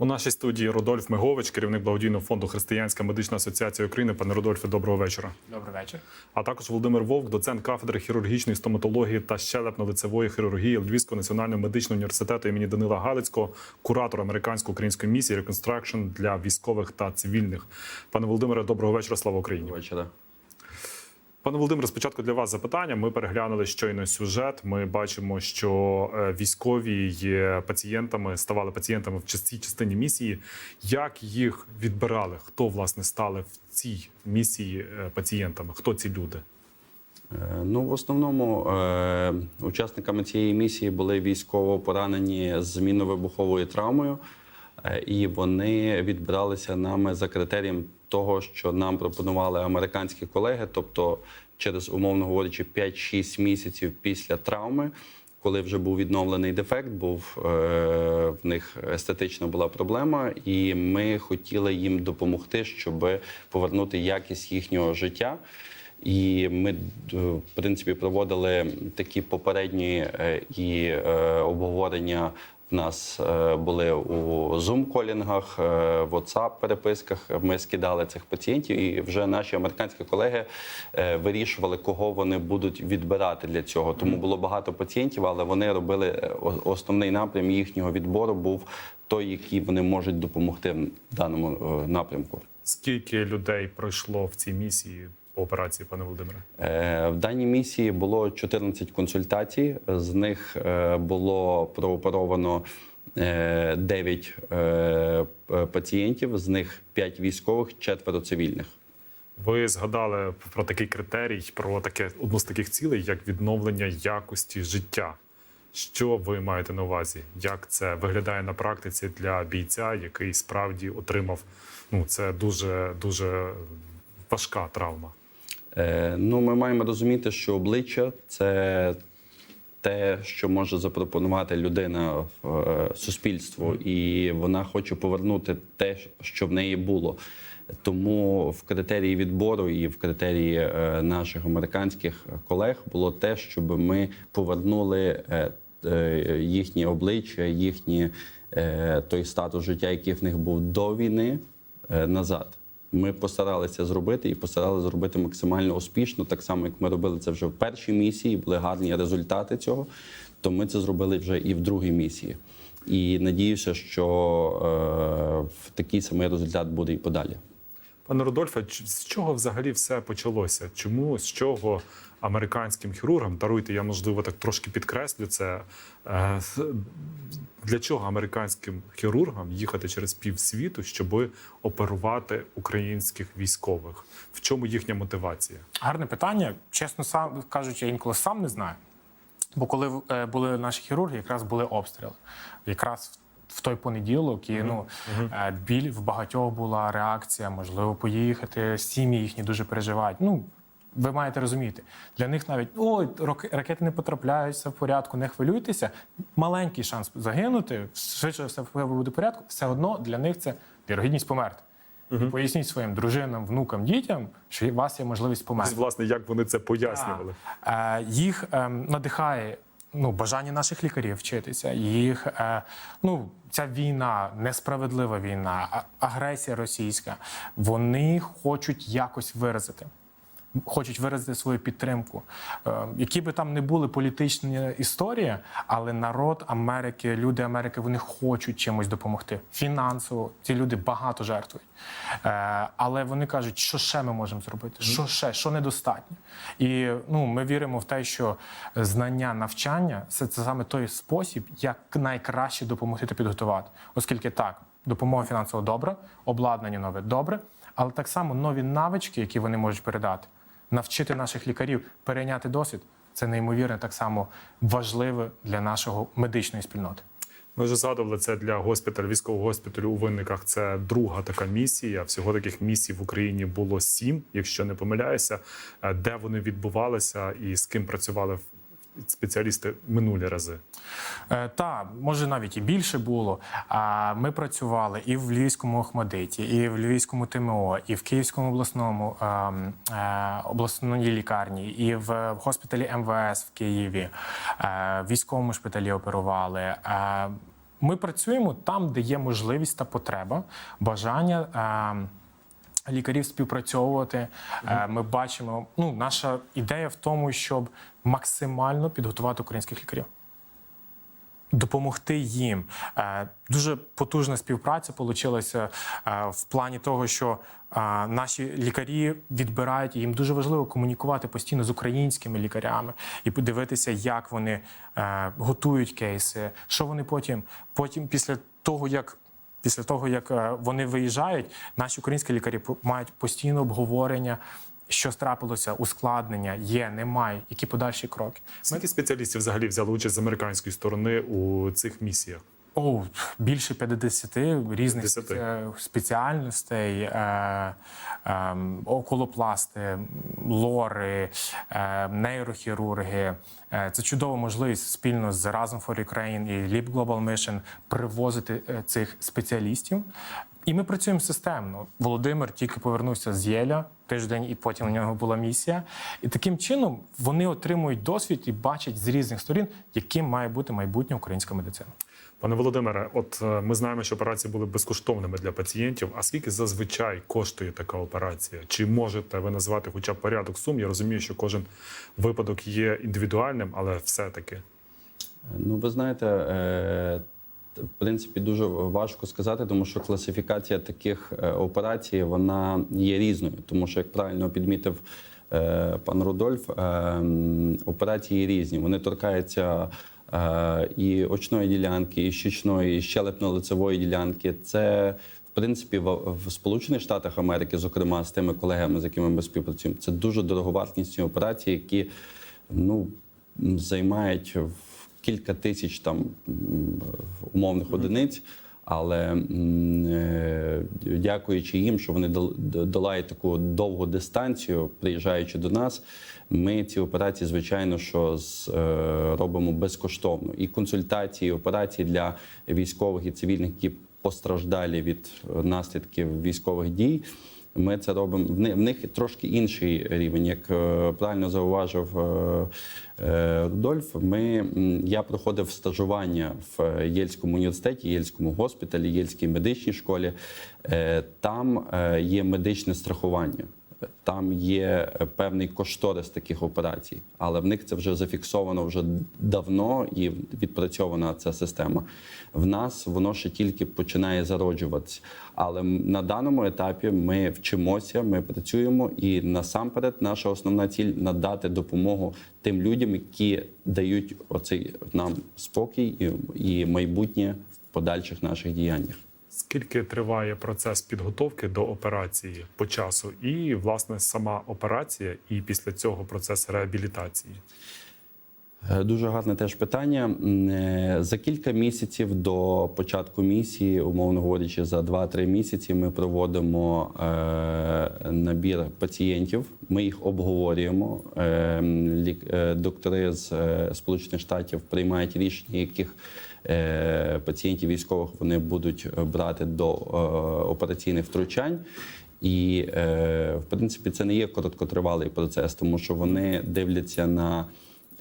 У нашій студії Рудольф Мигович, керівник благодійного фонду Християнська медична асоціація України. Пане Рудольфе, доброго вечора. Добрий вечір. А також Володимир Вовк, доцент кафедри хірургічної стоматології та щелепно-лицевої хірургії Львівського національного медичного університету імені Данила Галицького, куратор американсько-української місії Reconstruction для військових та цивільних. Пане Володимире, доброго вечора. Слава Україні. вечора. Пане Володимире, спочатку для вас запитання. Ми переглянули щойно сюжет. Ми бачимо, що е, військові є пацієнтами, ставали пацієнтами в цій частині місії. Як їх відбирали? Хто власне стали в цій місії е, пацієнтами? Хто ці люди? Е, Ну, в основному учасниками цієї місії були військово поранені з мінно-вибуховою травмою, і вони відбиралися нами за критерієм того, що нам пропонували американські колеги, тобто через умовно говорячи 5-6 місяців після травми. Коли вже був відновлений дефект, був е, в них естетична була проблема, і ми хотіли їм допомогти, щоб повернути якість їхнього життя. І ми в принципі проводили такі попередні е, і е, обговорення. Нас е, були у Zoom-колінгах, е, в WhatsApp-переписках. Ми скидали цих пацієнтів, і вже наші американські колеги е, вирішували, кого вони будуть відбирати для цього. Тому було багато пацієнтів, але вони робили основний напрям їхнього відбору був той, який вони можуть допомогти в даному напрямку. Скільки людей пройшло в цій місії по операції, пане Володимире? Е, В даній місії було 14 консультацій. З них е, було прооперовано е, 9 е, пацієнтів, з них 5 військових, четверо цивільних. Ви згадали про такий критерій, про таке одну з таких цілей, як відновлення якості життя. Що ви маєте на увазі? Як це виглядає на практиці для бійця, який справді отримав ну це дуже дуже важка травма? Е, Ну, ми маємо розуміти, що обличчя це те, що може запропонувати людина в е, суспільству, і вона хоче повернути те, що в неї було. Тому в критерії відбору і в критерії е, наших американських колег було те, щоб ми повернули їхні обличчя, їхні той статус життя, який в них був до війни, назад. Ми постаралися зробити і постаралися зробити максимально успішно, так само як ми робили це вже в першій місії, були гарні результати цього. То ми це зробили вже і в другій місії. І надіюся, що е, такий самий результат буде і подалі. Пане Рудольфе, з чого взагалі все почалося? Чому з чого американським хірургам даруйте, я можливо так трошки підкреслю це. е, Для чого американським хірургам їхати через півсвіту, щоб оперувати українських військових? В чому їхня мотивація? Гарне питання. Чесно, сам кажучи, я інколи сам не знаю. Бо коли е, були наші хірурги, якраз були обстріли. Якраз в- в той понеділок, і ну е, біль в багатьох була реакція, можливо, поїхати. Сім'ї їхні дуже переживають. Ну ви маєте розуміти, для них навіть ой, ракети не потрапляють, все в порядку, не хвилюйтеся. Маленький шанс загинути, швидше все буде в порядку. Все одно для них це вірогідність померти. І поясніть своїм дружинам, внукам, дітям, що у вас є можливість померти. Власне, як вони це пояснювали? Е, Їх ем, надихає ну, бажання наших лікарів вчитися. Їх е, ну, ця війна, несправедлива війна, агресія російська. Вони хочуть якось виразити. Хочуть виразити свою підтримку, Е, які би там не були політичні історії, але народ Америки, люди Америки, вони хочуть чимось допомогти фінансово. Ці люди багато жертвують. Е, Але вони кажуть, що ще ми можемо зробити, що ще, що недостатньо. І ну, ми віримо в те, що знання, навчання це, це саме той спосіб, як найкраще допомогти та підготувати, оскільки так, допомога фінансово добра, обладнання нове добре, але так само нові навички, які вони можуть передати, навчити наших лікарів перейняти досвід. Це неймовірно так само важливе для нашого медичної спільноти. Ми вже згадували це для госпіталь, військового госпіталю у винниках. Це друга така місія. Всього таких місій в Україні було сім, якщо не помиляюся. Е, Де вони відбувалися і з ким працювали спеціалісти минулі рази? Е, Та може навіть і більше було. А ми працювали і в Львівському Охмадиті, і в Львівському ТМО, і в Київському обласному ем, е, обласній лікарні, і в госпіталі МВС в Києві, е, в військовому шпиталі оперували. Е, Ми працюємо там, де є можливість та потреба, бажання. Е, Лікарів співпрацьовувати. Е, Ми бачимо, ну наша ідея в тому, щоб максимально підготувати українських лікарів допомогти їм. Е, Дуже потужна співпраця вийшла в плані того, що е, наші лікарі відбирають їм дуже важливо комунікувати постійно з українськими лікарями і подивитися, як вони е, готують кейси, що вони потім, потім після того, як. Після того, як е, вони виїжджають, наші українські лікарі мають постійне обговорення, що трапилося, ускладнення, є, немає, які подальші кроки. Скільки спеціалістів взагалі взяли участь з американської сторони у цих місіях? О, більше 50 різних 50. спеціальностей, е, е, околопласти, лори, е, нейрохірурги. Е, це чудова можливість спільно з Разом for Ukraine і Leap Global Mission привозити е, цих спеціалістів. І ми працюємо системно. Володимир тільки повернувся з Єля тиждень, і потім у нього була місія. І таким чином вони отримують досвід і бачать з різних сторін, яким має бути майбутнє українська медицина. Пане Володимире, от е, ми знаємо, що операції були безкоштовними для пацієнтів. А скільки зазвичай коштує така операція? Чи можете ви назвати хоча б порядок сум? Я розумію, що кожен випадок є індивідуальним, але все-таки. Ну, ви знаєте, е, в принципі, дуже важко сказати, тому що класифікація таких е, операцій вона є різною. Тому що, як правильно підмітив пан Рудольф, е, операції різні. Вони торкаються і очної ділянки, і щічної, і щелепно-лицевої ділянки. Це в принципі, в, Сполучених Штатах Америки, зокрема з тими колегами, з якими ми співпрацюємо, це дуже дороговартісні операції, які ну займають кілька тисяч там умовних одиниць. Але е, дякуючи їм, що вони долають таку довгу дистанцію, приїжджаючи до нас, ми ці операції, звичайно, що з, е, робимо безкоштовно. І консультації, і операції для військових і цивільних, які постраждалі від е, наслідків військових дій. Ми це робимо. В ни- в них трошки інший рівень. Як е, правильно зауважив е, е, Рудольф, ми, я проходив стажування в Єльському університеті, Єльському госпіталі, Єльській медичній школі. Там є медичне страхування. Там є е, певний кошторис таких операцій, але в них це вже зафіксовано вже давно і відпрацьована ця система. В нас воно ще тільки починає зароджуватися. Але на даному етапі ми вчимося, ми працюємо, і насамперед наша основна ціль надати допомогу тим людям, які дають оцей нам спокій і, і майбутнє в подальших наших діяннях. Скільки триває процес підготовки до операції по часу, і власне сама операція, і після цього процес реабілітації? Е, Дуже гарне теж питання. Е, За кілька місяців до початку місії, умовно говорячи, за 2-3 місяці ми проводимо е, набір пацієнтів. Ми їх обговорюємо. Доктори з Сполучених Штатів приймають рішення, яких пацієнтів військових вони будуть е, брати до е, операційних втручань. І е, в принципі це не є короткотривалий процес, тому що вони дивляться на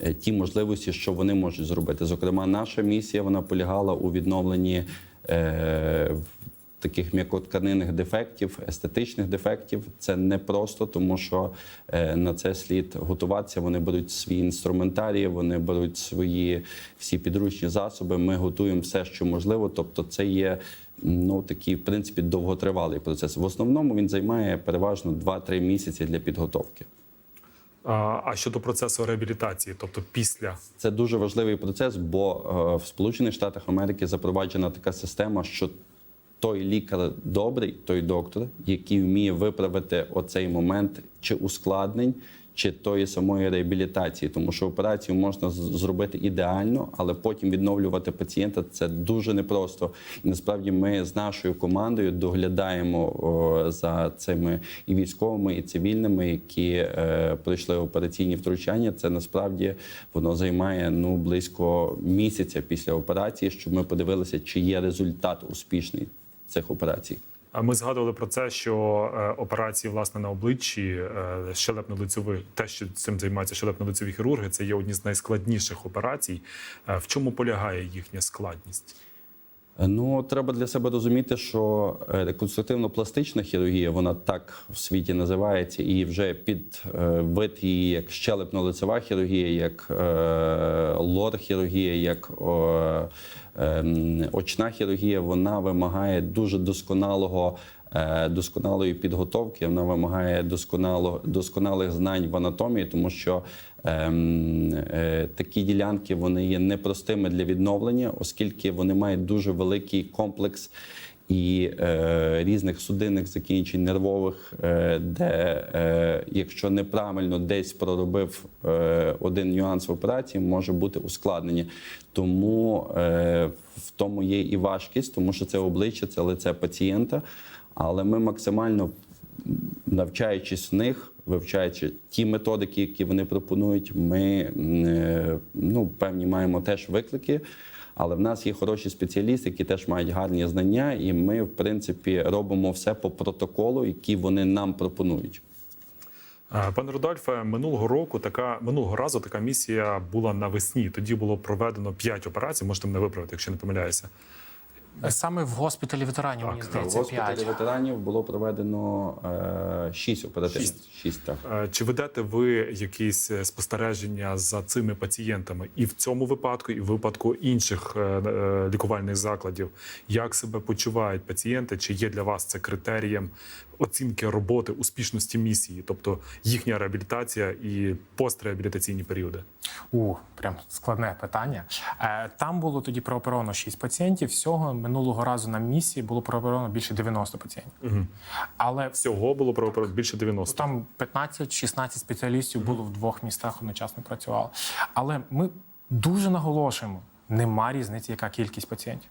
е, ті можливості, що вони можуть зробити. Зокрема, наша місія вона полягала у відновленні е, таких м'якотканинних дефектів, естетичних дефектів. Це не просто, тому що е, на це слід готуватися. Вони беруть свій інструментарій, вони беруть свої всі підручні засоби. Ми готуємо все, що можливо. Тобто, це є ну такий, в принципі, довготривалий процес. В основному він займає переважно 2-3 місяці для підготовки. А, а щодо процесу реабілітації, тобто після Це дуже важливий процес, бо е, в Сполучених Штатах Америки запроваджена така система, що той лікар добрий, той доктор, який вміє виправити оцей момент чи ускладнень, чи тої самої реабілітації, тому що операцію можна зробити ідеально, але потім відновлювати пацієнта це дуже непросто. І насправді ми з нашою командою доглядаємо о, за цими і військовими, і цивільними, які е, пройшли операційні втручання. Це насправді воно займає ну близько місяця після операції, щоб ми подивилися, чи є результат успішний цих операцій. А Ми згадували про це, що е, операції власне на обличчі е, щелепно-лицьові, те, що цим займаються щелепно-лицьові хірурги, це є одні з найскладніших операцій. Е, В чому полягає їхня складність? Ну, треба для себе розуміти, що е, реконструктивно-пластична хірургія, вона так в світі називається, і вже під е, вид її як щелепно-лицева хірургія, як е, лор-хірургія, як ем, очна хірургія, вона вимагає дуже досконалого. Досконалої підготовки, вона вимагає досконало, досконалих знань в анатомії, тому що такі ділянки вони є непростими для відновлення, оскільки вони мають дуже великий комплекс і е, різних судинних закінчень нервових, е, де е, якщо неправильно десь проробив е, один нюанс в операції, може бути ускладнення. Тому е, в тому є і важкість, тому що це обличчя, це лице пацієнта. Але ми максимально навчаючись в них, вивчаючи ті методики, які вони пропонують, ми е, ну, певні маємо теж виклики. Але в нас є хороші спеціалісти, які теж мають гарні знання, і ми, в принципі, робимо все по протоколу, який вони нам пропонують. Е, Пане Рудольфе, минулого року така минулого разу така місія була навесні. Тоді було проведено 5 операцій. Можете мене виправити, якщо не помиляюся. Саме в госпіталі ветеранів, Так, мені здається, В госпіталі 5. ветеранів було проведено е, 6 оперативних. Шість. 6, так. Е, Чи ведете ви якісь е, спостереження за цими пацієнтами і в цьому випадку, і в випадку інших е, е, лікувальних закладів? Як себе почувають пацієнти? Чи є для вас це критерієм оцінки роботи успішності місії, тобто їхня реабілітація і постреабілітаційні періоди? У, прям складне питання. Е, Там було тоді прооперовано 6 пацієнтів. Всього минулого разу на місії було прооперовано більше 90 пацієнтів. Угу. Але Всього було прооперовано більше 90. там 15-16 спеціалістів було в двох містах одночасно працювало. Але ми дуже наголошуємо: нема різниці, яка кількість пацієнтів.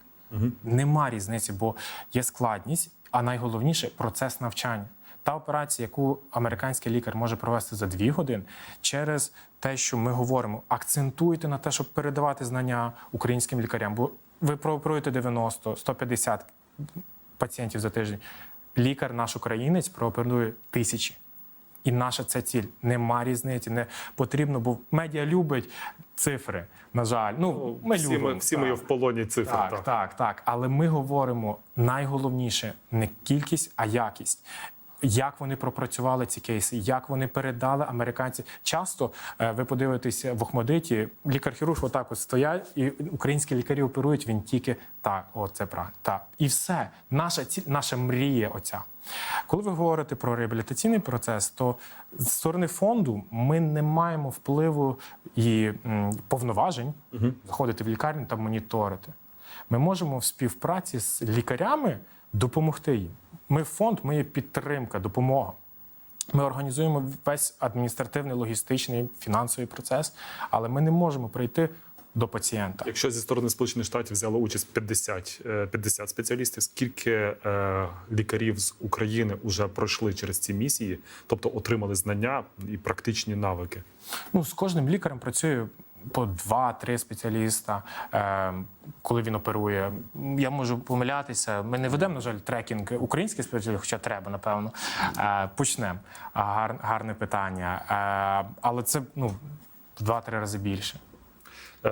Нема різниці, бо є складність, а найголовніше процес навчання. Та операція, яку американський лікар може провести за дві години, через те, що ми говоримо, акцентуйте на те, щоб передавати знання українським лікарям. Бо ви прооперуєте 90, 150 пацієнтів за тиждень. Лікар, наш українець, прооперує тисячі. І наша це ціль. Нема різниці, не потрібно, бо медіа любить цифри. На жаль, ну ми всі любимо. ми, всі ми в полоні цифр. Так, так. так, так. Але ми говоримо найголовніше не кількість, а якість. Як вони пропрацювали ці кейси, як вони передали американці. Часто е, ви подивитеся в Охмадиті, лікар-хірург отак от стоять, і українські лікарі оперують. Він тільки так, о, це правильно. Так. І все. Наша ціль, наша мрія. Оця. Коли ви говорите про реабілітаційний процес, то з сторони фонду ми не маємо впливу і повноважень заходити в лікарню та моніторити. Ми можемо в співпраці з лікарями допомогти їм. Ми фонд, ми є підтримка, допомога. Ми організуємо весь адміністративний, логістичний, фінансовий процес, але ми не можемо прийти до пацієнта. Якщо зі сторони Сполучених Штатів взяло участь 50, е, 50 спеціалістів, скільки е, лікарів з України вже пройшли через ці місії, тобто отримали знання і практичні навики? Ну, з кожним лікарем працює по два-три спеціаліста, е, коли він оперує. Я можу помилятися. Ми не ведемо, на жаль, трекінг українських спеціалістів, хоча треба, напевно. Е, почнемо. Гарне питання. Е, але це ну, в два-три рази більше.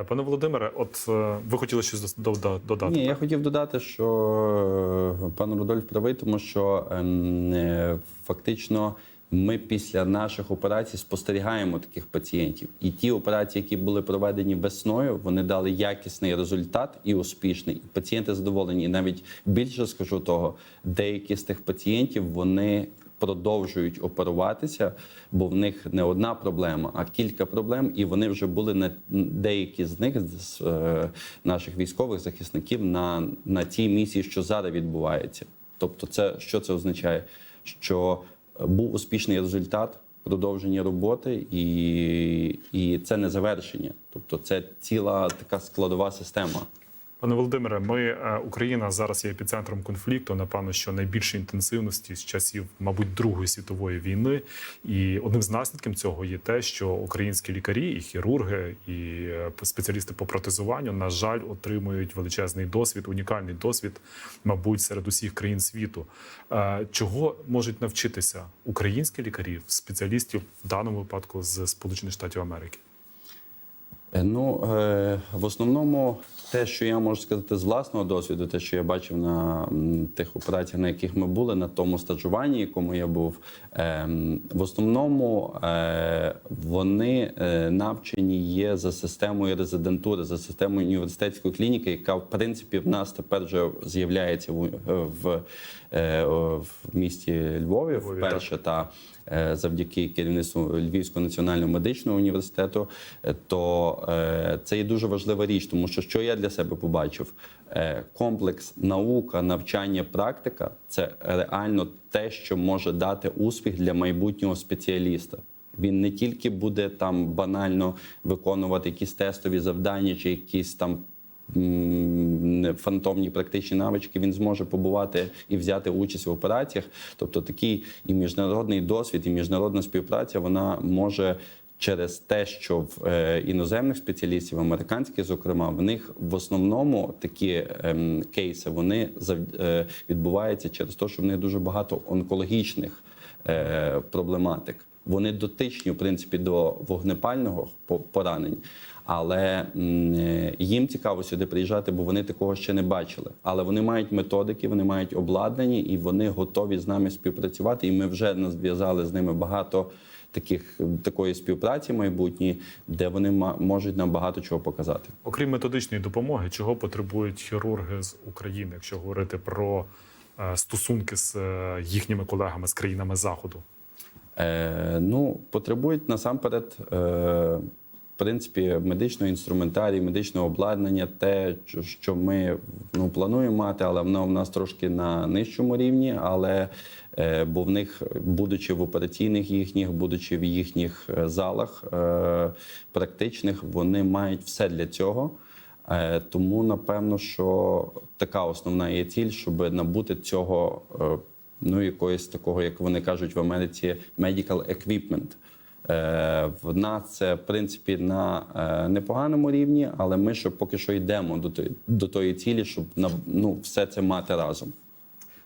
Пане Володимире, от ви хотіли щось додати? Ні, я хотів додати, що пан Рудольф правий, тому що ем, фактично ми після наших операцій спостерігаємо таких пацієнтів. І ті операції, які були проведені весною, вони дали якісний результат і успішний. Пацієнти задоволені. І навіть більше скажу того, деякі з тих пацієнтів вони. Продовжують оперуватися, бо в них не одна проблема, а кілька проблем, і вони вже були на деякі з них з е, наших військових захисників на, на тій місії, що зараз відбувається. Тобто, це що це означає? Що був успішний результат продовження роботи, і, і це не завершення. Тобто, це ціла така складова система. Пане Володимире, ми е, Україна зараз є епіцентром конфлікту. Напевно, що найбільшої інтенсивності з часів, мабуть, Другої світової війни. І одним з наслідків цього є те, що українські лікарі, і хірурги, і е, спеціалісти по протезуванню, на жаль, отримують величезний досвід, унікальний досвід, мабуть, серед усіх країн світу. Е, Чого можуть навчитися українські лікарі, спеціалістів в даному випадку з Сполучених Штатів Америки? Ну, в основному Те, що я можу сказати з власного досвіду, те, що я бачив на тих операціях, на яких ми були, на тому стажуванні, якому я був, ем, в основному е, вони е, навчені є за системою резидентури, за системою університетської клініки, яка в принципі в нас тепер вже з'являється в, в, е, в місті Львові, вперше та завдяки керівництву Львівського національного медичного університету, е, то е, це є дуже важлива річ, тому що що я для себе побачив, Е, комплекс наука, навчання, практика це реально те, що може дати успіх для майбутнього спеціаліста. Він не тільки буде там банально виконувати якісь тестові завдання чи якісь там фантомні практичні навички, він зможе побувати і взяти участь в операціях. Тобто такий і міжнародний досвід, і міжнародна співпраця вона може. Через те, що в е, іноземних спеціалістів, американських, зокрема, в них в основному такі ем, кейси вони зав- е, відбуваються через те, що в них дуже багато онкологічних е, проблематик. Вони дотичні, в принципі, до вогнепального поранень. Але е, їм цікаво сюди приїжджати, бо вони такого ще не бачили. Але вони мають методики, вони мають обладнані і вони готові з нами співпрацювати. І ми вже нав'язали з ними багато таких такої співпраці майбутньої, де вони можуть нам багато чого показати. Окрім методичної допомоги, чого потребують хірурги з України, якщо говорити про е, стосунки з е, їхніми колегами з країнами заходу? Е, ну, потребують насамперед, е, принципі, медичного інструментарію, медичного обладнання, те, що- що ми ну, плануємо мати, але воно в нас трошки на нижчому рівні. Але е, бо в них, будучи в операційних їхніх, будучи в їхніх е, залах е, практичних, вони мають все для цього. Е, Тому напевно, що така основна є ціль, щоб набути цього, е, ну якоїсь такого, як вони кажуть в Америці, medical equipment. Е, В нас це в принципі на е, непоганому рівні, але ми ще поки що йдемо до тої, до тої цілі, щоб на- ну, все це мати разом.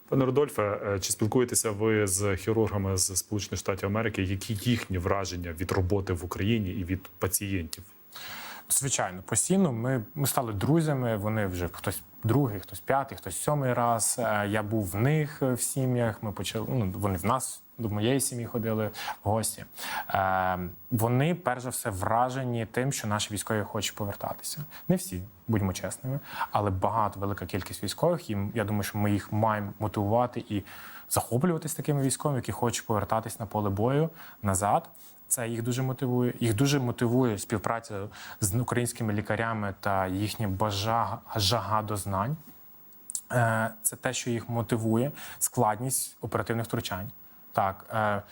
Пане Рудольфе, е, чи спілкуєтеся ви з хірургами з Сполучених Штатів Америки? Які їхні враження від роботи в Україні і від пацієнтів? Звичайно, постійно ми, ми стали друзями. Вони вже хтось другий, хтось п'ятий, хтось сьомий раз. Я був в них в сім'ях. Ми почали. Ну вони в нас до моєї сім'ї ходили в гості. Е, вони перш за все вражені тим, що наші військові хочуть повертатися. Не всі, будьмо чесними, але багато велика кількість військових. І я думаю, що ми їх маємо мотивувати і захоплюватись такими військовими, які хочуть повертатись на поле бою назад. Це їх дуже мотивує. Їх дуже мотивує співпраця з українськими лікарями та їхня бажа, жага до знань. Е, Це те, що їх мотивує, складність оперативних втручань. Так, е,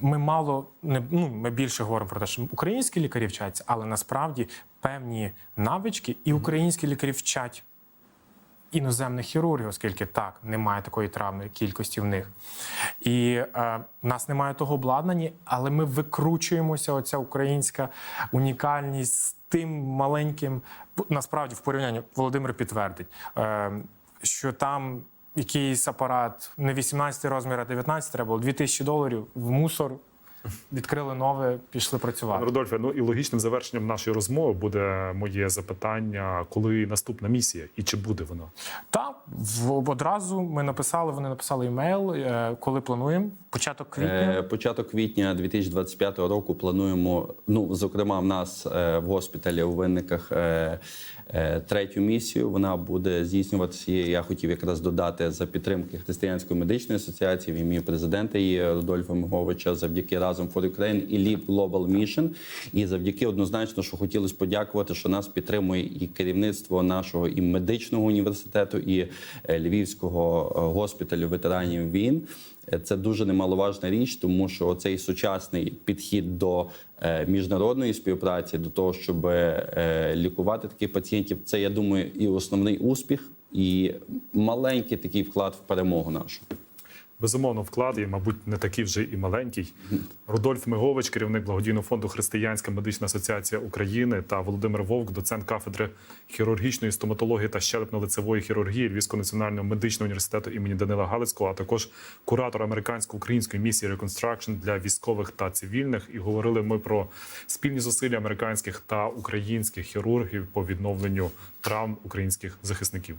ми мало не ну, ми більше говоримо про те, що українські лікарі вчаться, але насправді певні навички і українські лікарі вчать іноземних хірургів, оскільки так немає такої травми кількості в них. І е, нас немає того обладнання, але ми викручуємося. Оця українська унікальність з тим маленьким. Насправді, в порівнянні Володимир підтвердить, е, що там. Якийсь апарат не 18 розмір, а 19 треба було 2000 доларів в мусор. Відкрили нове, пішли працювати. Рудольфе, ну і логічним завершенням нашої розмови буде моє запитання, коли наступна місія і чи буде вона? Так, в одразу ми написали. Вони написали емейл, е, коли плануємо. Початок квітня. Е, Початок квітня 2025 року плануємо. Ну, зокрема, в нас е, в госпіталі у винниках е, третю місію. Вона буде здійснюватися. Я хотів якраз додати за підтримки Християнської медичної асоціації в ім'я президента її Рудольфа Миговича, завдяки разом for Ukraine і Leap Global Mission. І завдяки однозначно, що хотілося подякувати, що нас підтримує і керівництво нашого і медичного університету, і Львівського госпіталю ветеранів війн. Е, Це дуже немаловажна річ, тому що цей сучасний підхід до е, міжнародної співпраці, до того, щоб е, лікувати таких пацієнтів, це я думаю, і основний успіх, і маленький такий вклад в перемогу нашу. Безумовно вклад є, мабуть, не такий вже і маленький. Рудольф Мигович, керівник благодійного фонду Християнська медична асоціація України та Володимир Вовк, доцент кафедри хірургічної стоматології та щелепно-лицевої хірургії Львівського національного медичного університету імені Данила Галицького, а також куратор американсько-української місії Reconstruction для військових та цивільних. І говорили ми про спільні зусилля американських та українських хірургів по відновленню травм українських захисників.